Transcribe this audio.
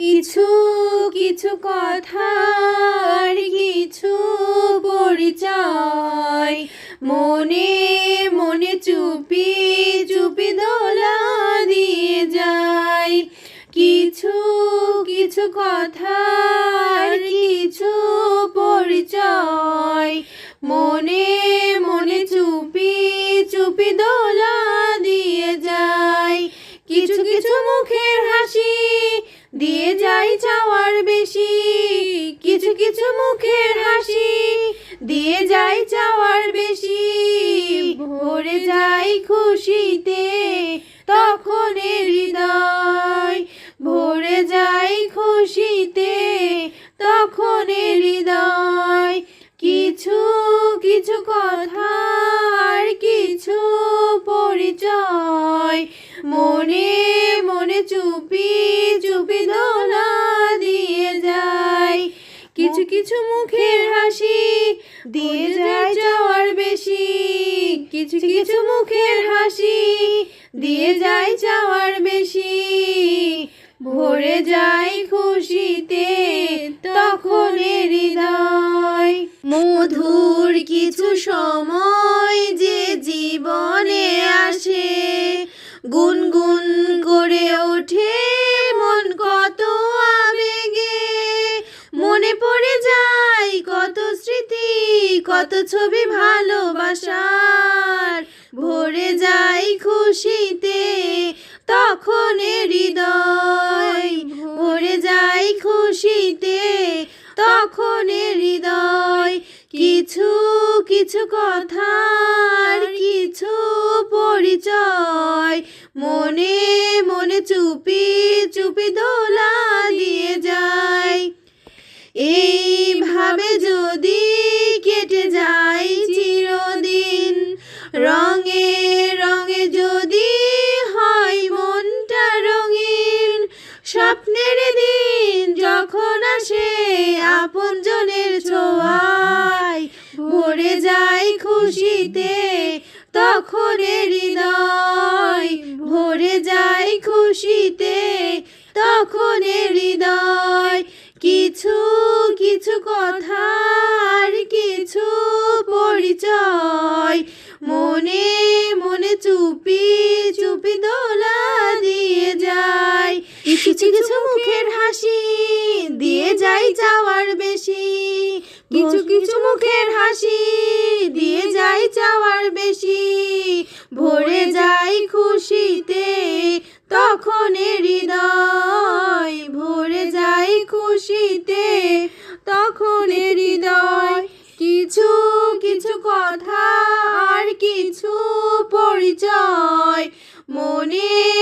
কিছু কিছু কথার কিছু পরিচয়। মনে মনে চুপি চুপি দোলা দিয়ে যায় কিছু কিছু কথার কিছু পরিচয়। মনে দিয়ে যাই চাওয়ার বেশি, কিছু কিছু মুখের হাসি। দিয়ে যাই চাওয়ার বেশি, ভরে যাই খুশিতে, তখন হৃদয়। ভরে যাই খুশিতে, তখন হৃদয়। পরিচয় মনে মনে চুপি চুপি দোলা দিয়ে যায়। কিছু কিছু মুখের হাসি দিয়ে যায় যাওয়ার বেশি। কিছু কিছু মুখের হাসি দিয়ে যায় যাওয়ার বেশি। ভরে যায় খুশিতে তখন হৃদয়। মধুর কিছু সময় গুনগুন করে ওঠে মন কত আবেগে। মনে পড়ে যায় কত স্মৃতি, কত ছবি ভালোবাসার। ভরে যায় খুশিতে তখন হৃদয়। ভরে যায় খুশিতে তখন হৃদয়। কিছু কিছু কথার কিছু পরিচয় মনে মনে চুপি চুপি দোলা দিয়ে যায়। এইভাবে যদি খুশিতে তখন হৃদয় ভরে যায় খুশিতে। তখন হৃদয় কিছু কিছু কথার কিছু পরিচয় মনে মনে চুপি চুপি দোলা দিয়ে যায়। কিছু কিছু মুখের হাসি দিয়ে যায় যাওয়ার বেশি। কিছু কিছু মুখের হাসি দিয়ে যায় চাওয়ার বেশি। ভরে যাই খুশিতে তখন হৃদয়। ভরে যাই খুশিতে তখন হৃদয়। কিছু কিছু কথা আর কিছু পরিচয়। মনে